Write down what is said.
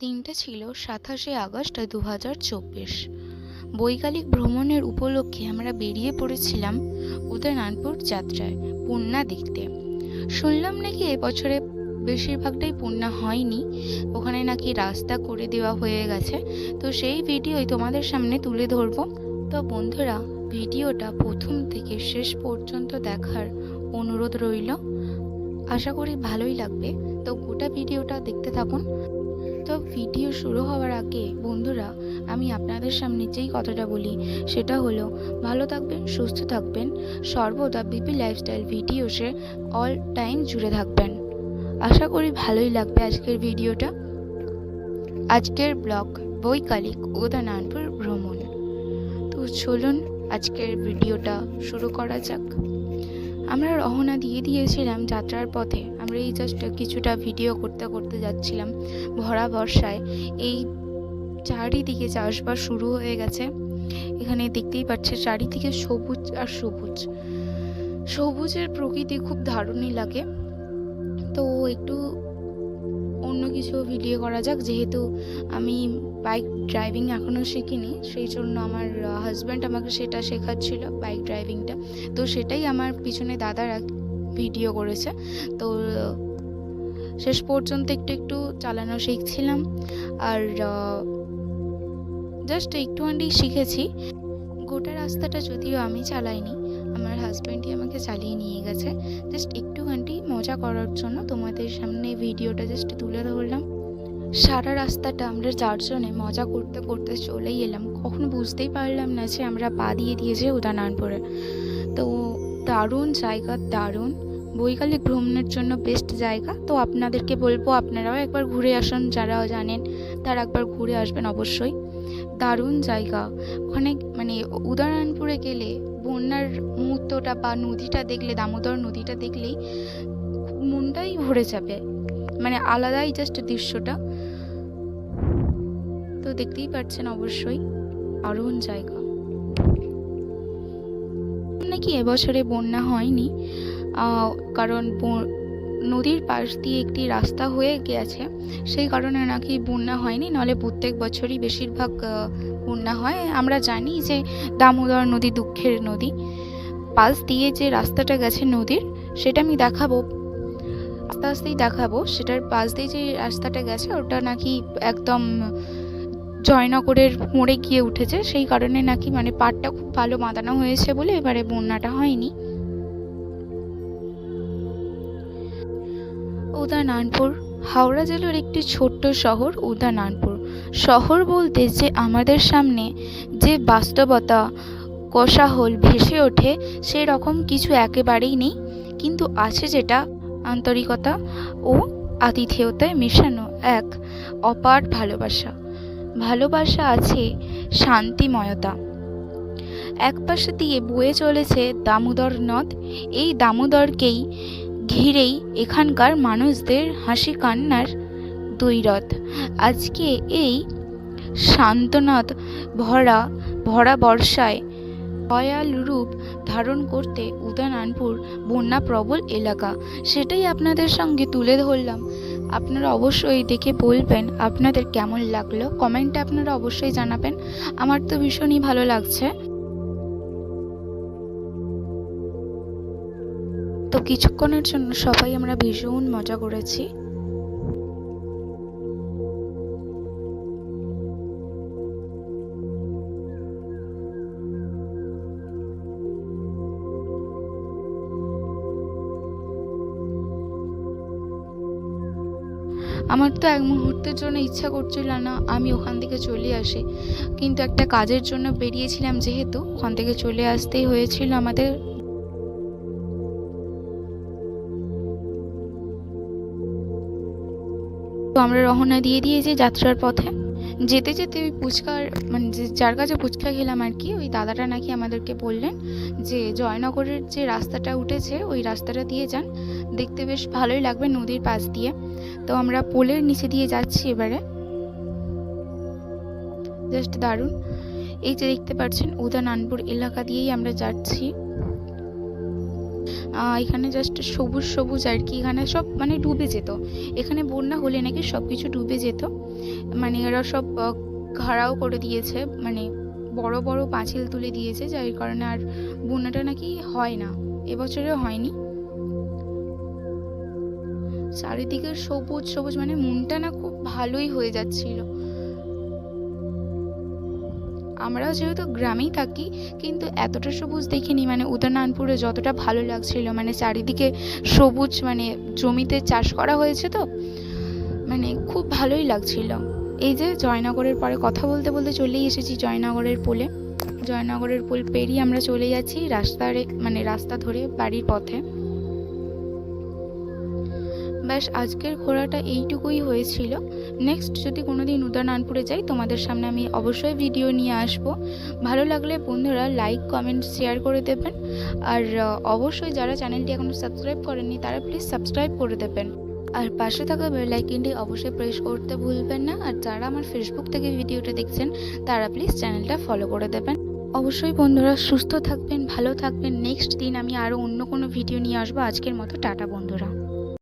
দিনটা ছিল সাতাশে আগস্ট দু হাজার চব্বিশ। বৈকালিক ভ্রমণের উপলক্ষে আমরা বেরিয়ে পড়েছিলাম উদয়নানপুর যাত্রায় পূর্ণা দেখতে। শুনলাম নাকি এবছরে বেশিরভাগটাই পূর্ণা হয়নি, ওখানে নাকি রাস্তা করে দেওয়া হয়ে গেছে। তো সেই ভিডিওই তোমাদের সামনে তুলে ধরবো। তো বন্ধুরা, ভিডিওটা প্রথম থেকে শেষ পর্যন্ত দেখার অনুরোধ রইল। আশা করি ভালোই লাগবে। তো গোটা ভিডিওটা দেখতে থাকুন। তো ভিডিও শুরু হওয়ার আগে, বন্ধুরা, আমি আপনাদের সামনে যেই কথাটা বলি, সেটা হলো, ভালো থাকবেন, সুস্থ থাকবেন, সর্বদা বিপি লাইফস্টাইল ভিডিওসে অল টাইম জুড়ে থাকবেন। আশা করি ভালোই লাগবে আজকের ভিডিওটা। আজকের ব্লগ, বৈকালিক উদয়নারায়ণপুর ভ্রমণ। তো চলুন আজকের ভিডিওটা শুরু করা যাক। আমরা রহনা দিয়ে দিয়েছিলাম যাত্রার পথে। আমরা এই জাস্ট কিছুটা ভিডিও করতে করতে যাচ্ছিলাম ভরা বর্ষায়। এই চারিদিকে চাষবাস শুরু হয়ে গেছে। এখানে দেখতেই পাচ্ছে চারিদিকে সবুজ আর সবুজ। সবুজের প্রকৃতি খুব দারুণই লাগে। তো একটু অন্য কিছু ভিডিও করা যাক, যেহেতু আমি বাইক ড্রাইভিং এখনও শিখিনি, সেই জন্য আমার হাজব্যান্ড আমাকে সেটা শেখাচ্ছিল বাইক ড্রাইভিংটা তো সেটাই আমার পিছনে দাদারা ভিডিও করেছে। তো, শেষ পর্যন্ত একটু একটু চালানো শিখছিলাম। আর জাস্ট একটু একটুখানি শিখেছি। গোটা রাস্তাটা যদিও আমি চালাইনি, আমার হাজব্যান্ডই আমাকে চালিয়ে নিয়ে গেছে। জাস্ট একটু একটুখানি মজা করার জন্য তোমাদের সামনে ভিডিওটা জাস্ট তুলে ধরলাম। সারা রাস্তাটা আমরা চারজনে মজা করতে করতে চলেই এলাম, কখনো বুঝতেই পারলাম না যে আমরা পা দিয়ে দিয়েছি উদানায়নপুরে তো দারুণ জায়গা, দারুণ। বৈকালিক ভ্রমণের জন্য বেস্ট জায়গা। তো আপনাদেরকে বলব, আপনারাও একবার ঘুরে আসুন যারা জানেন তারা একবার ঘুরে আসবেন অবশ্যই। দারুণ জায়গা। ওখানে মানে উদয়নারায়ণপুরে গেলে বন্যার মুহূর্তটা বা নদীটা দেখলে, দামোদর নদীটা দেখলেই মনটাই ভরে যাবে। মানে আলাদাই জাস্ট দৃশ্যটা। তো দেখতেই পাচ্ছেন অবশ্যই। দারুণ জায়গা। নাকি এবছরে বন্যা হয়নি? কারণ নদীর পাশ দিয়ে একটি রাস্তা হয়ে গেছে সেই কারণে নাকি বন্যা হয়নি নাহলে প্রত্যেক বছরই বেশিরভাগ বন্যা হয়। আমরা জানি যে দামোদর নদী দুঃখের নদী। পাশ দিয়ে যে রাস্তাটা গেছে নদীর, সেটা আমি দেখাবো। আস্তে আস্তেই দেখাবো। সেটার পাশ দিয়ে যে রাস্তাটা গেছে, ওটা নাকি একদম জয়নগরের মোড়ে গিয়ে উঠেছে। সেই কারণে নাকি মানে পাটটা খুব ভালো বাঁধানো হয়েছে বলে এবারে বন্যাটা হয়নি। উদয়নারায়ণপুর হাওড়া জেলার একটি ছোট্ট শহর উদয়নারায়ণপুর শহর বলতে যে আমাদের সামনে যে বাস্তবতা কোষাহল ভেসে ওঠে সেই রকম কিছু একেবারেই নেই। কিন্তু আছে যেটা, আন্তরিকতা ও আতিথেয়তায় মেশানো এক অপার ভালোবাসা। ভালোবাসা আছে শান্তিময়তা। এক পাশে দিয়ে বয়ে চলেছে দামোদর নদ। এই দামোদরকেই ঘিরেই এখানকার মানুষদের হাসি কান্নার দৈরথ আজকে এই শান্তনাথ ভরা ভরা বর্ষায় ভয়াল রূপ ধারণ করতে উদয়নারায়ণপুর বন্যা প্রবল এলাকা। সেটাই আপনাদের সঙ্গে তুলে ধরলাম। আপনারা অবশ্যই দেখে বলবেন আপনাদের কেমন লাগল। কমেন্টে আপনারা অবশ্যই জানাবেন। আমার তো ভীষণই ভালো লাগছে। তো কিছুক্ষণের জন্য সবাই আমরা ভীষণ মজা করেছি। আমার তো এক মুহূর্তের জন্য ইচ্ছা করছিল না আমি ওখান থেকে চলে আসি। কিন্তু একটা কাজের জন্য বেরিয়েছিলাম যেহেতু, ওখান থেকে চলে আসতেই হয়েছিল আমাদের তো আমরা রহনা দিয়ে দিয়েছি যাত্রার পথে, যেতে যেতে ওই ফুচকার মানে যে- যার কাছে ফুচকা খেলাম আর কি, ওই দাদাটা নাকি আমাদেরকে বললেন যে জয়নগরের যে রাস্তাটা উঠেছে, ওই রাস্তাটা দিয়ে যান, দেখতে বেশ ভালোই লাগবে নদীর পাশ দিয়ে। তো আমরা পোলের নিচে দিয়ে যাচ্ছি এবারে। জাস্ট দারুণ। এই যে দেখতে পাচ্ছেন উদয়নারায়ণপুর এলাকা দিয়েই আমরা যাচ্ছি। এখানে জাস্ট সবুজ সবুজ আর কি, এখানে সব মানে ডুবে যেত। এখানে বন্যা হলে নাকি সব কিছু ডুবে যেত। মানে এরা সব ঘাড়াও করে দিয়েছে মানে বড় বড় পাঁচিল তুলে দিয়েছে, যার কারণে আর বন্যাটা নাকি হয় না। এবছরে হয়নি। চারিদিকে সবুজ সবুজ মানে মনটা না খুব ভালোই হয়ে যাচ্ছিল। আমরাও যেহেতু গ্রামেই থাকি, কিন্তু এতটা সবুজ দেখিনি। মানে উদয়নারায়ণপুরে যতটা ভালো লাগছিল মানে চারিদিকে সবুজ মানে জমিতে চাষ করা হয়েছে তো মানে খুব ভালোই লাগছিল। এই যে জয়নগরের পরে কথা বলতে বলতে চলেই এসেছি জয়নগরের পোলে। জয়নগরের পোল পেরিয়ে আমরা চলে যাচ্ছি রাস্তার মানে রাস্তা ধরে বাড়ির পথে। ব্যাস, আজকের ঘোরাটা এইটুকুই হয়েছিল। নেক্সট যদি কোনো দিন উদয়নারায়ণপুরে যাই, তোমাদের সামনে আমি অবশ্যই ভিডিও নিয়ে আসব। ভালো লাগলে বন্ধুরা লাইক কমেন্ট শেয়ার করে দেবেন। আর অবশ্যই যারা চ্যানেলটি এখনও সাবস্ক্রাইব করেননি, তারা প্লিজ সাবস্ক্রাইব করে দেবেন। আর পাশে থাকা বেল আইকনটি অবশ্যই প্রেস করতে ভুলবেন না। আর যারা আমার ফেসবুক থেকে ভিডিওটা দেখছেন, তারা প্লিজ চ্যানেলটা ফলো করে দেবেন। অবশ্যই বন্ধুরা সুস্থ থাকবেন, ভালো থাকবেন। নেক্সট দিন আমি আরও অন্য কোনো ভিডিও নিয়ে আসব। আজকের মতো টাটা বন্ধুরা।